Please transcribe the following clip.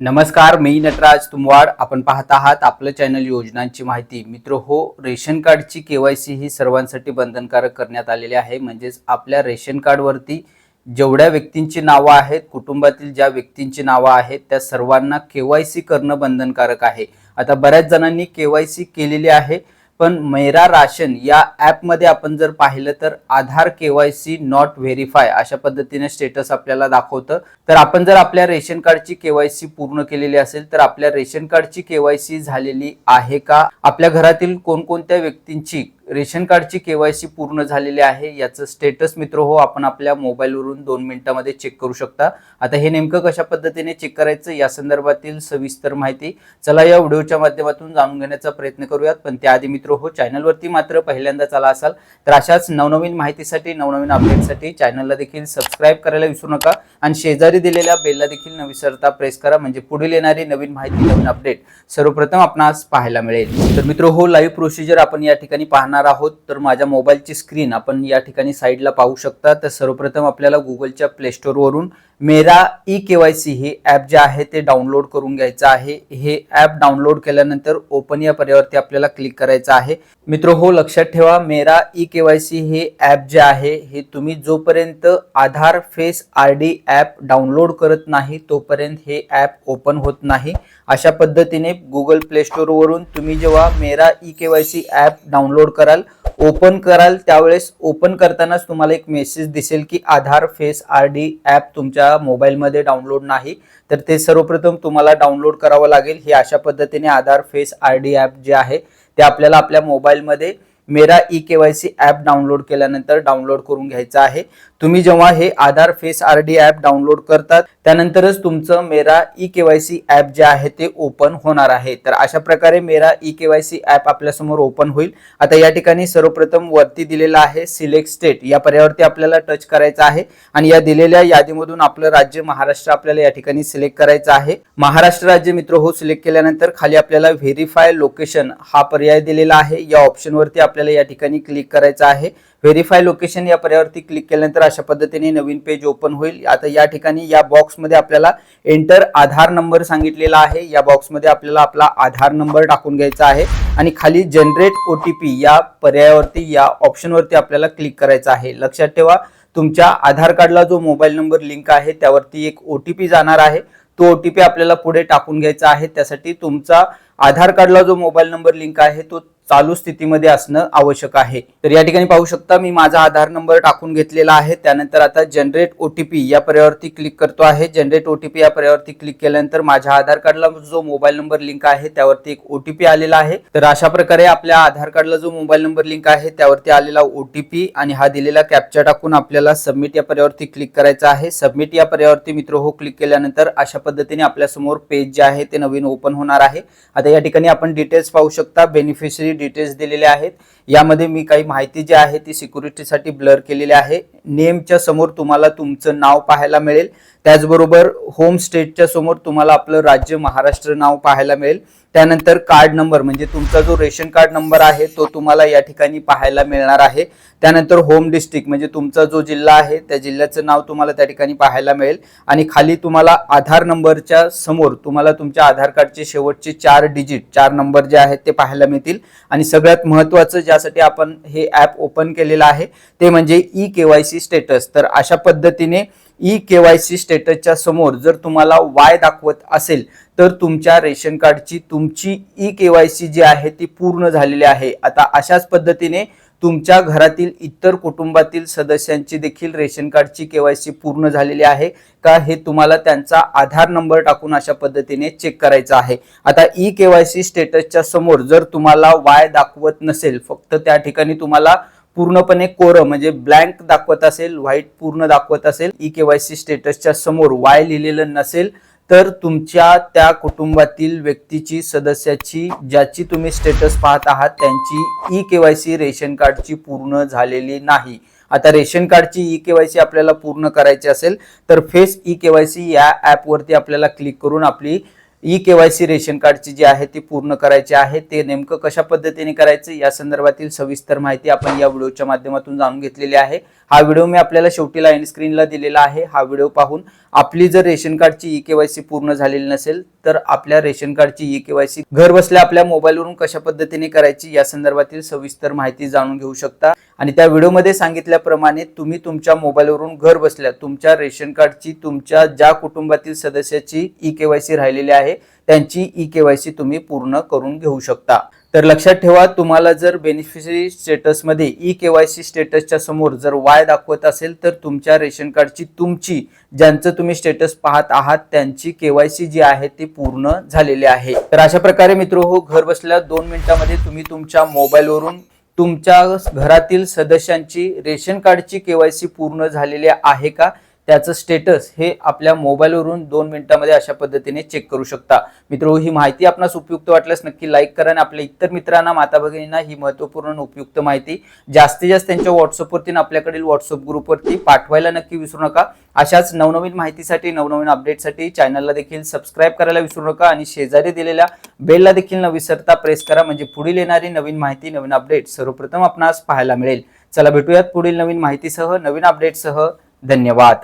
नमस्कार मी नटराज तुमवाड. आपण पाहत आहात आपलं चॅनल योजनांची माहिती. मित्र हो रेशन कार्डची केवायसी ही सर्वांसाठी बंधनकारक करण्यात आलेली आहे. म्हणजेच आपल्या रेशन कार्डवरती जेवढ्या व्यक्तींची नावं आहेत कुटुंबातील ज्या व्यक्तींची नावं आहेत त्या सर्वांना केवायसी करणं बंधनकारक आहे. आता बऱ्याच जणांनी केवायसी केलेली आहे. पण मेरा राशन या ॲपमध्ये आपण जर पाहिलं तर आधार केवायसी नॉट व्हेरीफाय अशा पद्धतीने स्टेटस आपल्याला दाखवतं. तर आपण जर आपल्या रेशन कार्डची केवायसी पूर्ण केलेली असेल तर आपल्या रेशन कार्डची केवायसी झालेली आहे का? आपल्या घरातील कोणकोणत्या व्यक्तींची रेशन कार्डची केवायसी पूर्ण झालेली आहे. याचं स्टेटस मित्र हो आपण आपल्या मोबाईलवरून दोन मिनिटामध्ये चेक करू शकता. आता हे नेमकं कशा पद्धतीने चेक करायचं या संदर्भातील सविस्तर माहिती चला या व्हिडिओच्या माध्यमातून जाणून घेण्याचा प्रयत्न करूयात. पण त्याआधी मित्र हो चॅनलवरती मात्र पहिल्यांदा चला असाल तर अशाच नवनवीन माहितीसाठी नवनवीन अपडेटसाठी चॅनलला देखील सबस्क्राईब करायला विसरू नका. आणि शेजारी दिलेल्या बेलला देखील न विसरता प्रेस करा. म्हणजे पुढील येणारी नवीन माहिती नवीन अपडेट सर्वप्रथम आपणास पाहायला मिळेल. तर मित्र हो लाईव्ह प्रोसिजर आपण या ठिकाणी पाहणार आहोत तर माझ्या मोबाईलची स्क्रीन आपण या ठिकाणी साईडला पाहू शकता. तर सर्वप्रथम आपल्याला गुगलच्या प्लेस्टोरवरून Mera E K Y C हे ॲप जे आहे ते डाउनलोड करून घ्यायचं आहे. हे ॲप डाउनलोड केल्यानंतर ओपन या पर्यावरती आपल्याला क्लिक करायचं आहे. मित्र हो लक्षात ठेवा Mera E K Y C हे ॲप जे आहे हे तुम्ही जोपर्यंत Aadhaar face R D app download करत नाही तोपर्यंत हे ॲप ओपन होत नाही. अशा पद्धतीने गुगल प्ले स्टोरवरून तुम्ही जेव्हा Mera E K Y C app download कराल ओपन कराल त्यावेळेस ओपन करतानाच तुम्हाला एक मेसेज दिसेल की Aadhaar face R D app तुमच्या मोबाईलमध्ये डाउनलोड नाही तर ते सर्वप्रथम तुम्हाला डाउनलोड करावं लागेल. हे अशा पद्धतीने Aadhaar face I D app जे आहे ते आपल्याला आपल्या मोबाईलमध्ये Mera E K Y C app download केल्यानंतर डाउनलोड करून घ्यायचं आहे. तुम्ही जेव्हा हे Aadhaar face R D app download करतात त्यानंतरच तुमचं Mera E K Y C app जे आहे ते ओपन होणार आहे. तर अशा प्रकारे Mera E K Y C app आपल्यासमोर ओपन होईल. आता या ठिकाणी सर्वप्रथम वरती दिलेलं आहे सिलेक्ट स्टेट या पर्यावरती आपल्याला टच करायचं आहे आणि या दिलेल्या यादीमधून आपलं राज्य महाराष्ट्र आपल्याला या ठिकाणी सिलेक्ट करायचं आहे. महाराष्ट्र राज्य मित्र हो सिलेक्ट केल्यानंतर खाली आपल्याला व्हेरीफाय लोकेशन हा पर्याय दिलेला आहे. या ऑप्शनवरती आपल्याला या ठिकाणी क्लिक करायचं आहे. व्हेरीफाय लोकेशन या पर्यावरती क्लिक केल्यानंतर अशा पद्धतीने नवीन पेज ओपन होईल. आता या ठिकाणी या बॉक्समध्ये आपल्याला एंटर आधार नंबर सांगितलेला आहे. या बॉक्समध्ये आपल्याला आपला आधार नंबर टाकून घ्यायचा आहे. आणि खाली जनरेट ओ टी पी या पर्यायावरती या ऑप्शनवरती आपल्याला क्लिक करायचं आहे. लक्षात ठेवा तुमच्या आधार कार्डला जो मोबाईल नंबर लिंक आहे त्यावरती एक ओ टी पी जाणार आहे. तो ओ टी पी आपल्याला पुढे टाकून घ्यायचा आहे. त्यासाठी तुमचा आधार कार्डला जो मोबाईल नंबर लिंक आहे तो चालू स्थितीमध्ये असणं आवश्यक आहे. तर या ठिकाणी पाहू शकता मी माझा आधार नंबर टाकून घेतलेला आहे. त्यानंतर आता जनरेट ओटीपी या पर्यावरती क्लिक करतो आहे. जनरेट ओटीपी या पर्यावरती क्लिक केल्यानंतर माझ्या आधार कार्डला जो मोबाईल नंबर लिंक आहे त्यावरती एक ओटीपी आलेला आहे. तर अशा प्रकारे आपल्या आधार कार्डला जो मोबाईल नंबर लिंक आहे त्यावरती आलेला ओ टी पी आणि हा दिलेला कॅप्चा टाकून आपल्याला सबमिट या पर्यावरती क्लिक करायचा आहे. सबमिट या पर्यावरती मित्र हो क्लिक केल्यानंतर अशा पद्धतीने आपल्यासमोर पेज जे आहे ते नवीन ओपन होणार आहे. आता या ठिकाणी आपण डिटेल्स पाहू शकता. बेनिफिशरी डिटेल्स दिलेले आहेत. यामध्ये मी काही माहिती जी आहे ती सिक्युरिटीसाठी ब्लर केलेली आहे. नेमच्या समोर तुम्हाला तुमचं नाव पाहायला मिळेल. त्याचबरोबर होम स्टेटच्या समोर तुम्हाला आपलं राज्य महाराष्ट्र नाव पाहायला मिळेल. त्यानंतर कार्ड नंबर म्हणजे तुमचा जो रेशन कार्ड नंबर आहे तो तुम्हाला या ठिकाणी पाहायला मिळणार आहे. त्यानंतर होम डिस्ट्रिक्ट म्हणजे तुमचा जो जिल्हा आहे त्या जिल्ह्याचं नाव तुम्हाला त्या ठिकाणी पाहायला मिळेल. आणि खाली तुम्हाला आधार नंबरच्या समोर तुम्हाला तुमच्या आधार कार्डचे शेवटचे चार डिजिट चार नंबर जे आहेत ते पाहायला मिळतील. आणि सगळ्यात महत्त्वाचं ज्यासाठी आपण हे ॲप ओपन केलेलं आहे ते म्हणजे ई केवायसी सी स्टेटस तर अशा पद्धतीने ई के वाय सी स्टेटसच्या समोर जर तुम्हाला वाय दाखवत असेल तर तुमच्या रेशन कार्डची तुमची ई के वाय सी जी आहे ती पूर्ण झालेली आहे. आता अशाच पद्धतीने तुमच्या घरातील इतर कुटुंबातील सदस्यांची देखील रेशन कार्डची केवायसी पूर्ण झालेली आहे का हे तुम्हाला त्यांचा आधार नंबर टाकून अशा पद्धतीने चेक करायचा आहे. आता ई केवायसी स्टेटसच्या समोर जर तुम्हाला वाय दाखवत नसेल फक्त त्या ठिकाणी तुम्हाला पूर्णपणे कोरं म्हणजे ब्लँक दाखवत असेल व्हाईट पूर्ण दाखवत असेल ई केवायसी स्टेटसच्या समोर वाय लिहिलेलं नसेल तर तुमच्या त्या कुटुंबातील व्यक्तीची सदस्याची ज्याची तुम्ही स्टेटस पाहत आहात त्यांची ई केवायसी रेशन कार्डची पूर्ण झालेली नाही. आता रेशन कार्डची ई केवायसी आपल्याला पूर्ण करायची असेल तर फेस ई केवायसी या ॲपवरती आपल्याला क्लिक करून आपली ई केवायसी रेशन कार्डची जी आहे ती पूर्ण करायची आहे ते नेमकं कशा पद्धतीने करायचं या संदर्भातील सविस्तर माहिती आपण या व्हिडिओच्या माध्यमातून जाणून घेतलेली आहे. हा व्हिडिओ मी आपल्याला शेवटीला लाईन स्क्रीनला दिलेला आहे. हा व्हिडिओ पाहून आपली जर रेशन कार्डची ई केवायसी पूर्ण झालेली नसेल तर आपल्या रेशन कार्डची ई केवायसी घर बसल्या आपल्या मोबाईलवरून कशा पद्धतीने करायची या संदर्भातील सविस्तर माहिती जाणून घेऊ शकता. आणि त्या व्हिडिओमध्ये सांगितल्याप्रमाणे तुम्ही तुमच्या मोबाईलवरून घर बसल्या तुमच्या रेशन कार्डची तुमच्या ज्या कुटुंबातील सदस्याची ई केवायसी राहिलेली आहे त्यांची ई केवायसी तुम्ही पूर्ण करून घेऊ शकता. तर लक्षात ठेवा तुम्हाला जर बेनिफिशरी स्टेटसमध्ये ई केवायसी स्टेटसच्या समोर जर वाय दाखवत असेल तर तुमच्या रेशन कार्डची तुमची ज्यांचं तुम्ही स्टेटस पाहत आहात त्यांची केवायसी जी आहे ती पूर्ण झालेली आहे. तर अशा प्रकारे मित्र हो घर बसल्या दोन मिनिटांमध्ये तुम्ही तुमच्या मोबाईलवरून तुमच्या घरातील सदस्यांची रेशन कार्डची केवायसी पूर्ण झालेली आहे का? त्याचं स्टेटस हे आपल्या मोबाईलवरून दोन मिनिटामध्ये अशा पद्धतीने चेक करू शकता. मित्र ही माहिती आपणास उपयुक्त वाटल्यास नक्की लाईक करा आणि आपल्या इतर मित्रांना माता भगिनींना ही महत्त्वपूर्ण आणि उपयुक्त माहिती जास्तीत जास्त त्यांच्या व्हॉट्सअपवरती आणि आपल्याकडील व्हॉट्सअप ग्रुपवरती पाठवायला नक्की विसरू नका. अशाच नवनवीन माहितीसाठी नवनवीन अपडेटसाठी चॅनलला देखील सबस्क्राईब करायला विसरू नका आणि शेजारी दिलेल्या बेलला देखील न विसरता प्रेस करा. म्हणजे पुढील येणारी नवीन माहिती नवीन अपडेट सर्वप्रथम आपणास पाहायला मिळेल. चला भेटूयात पुढील नवीन माहितीसह नवीन अपडेटसह धन्यवाद.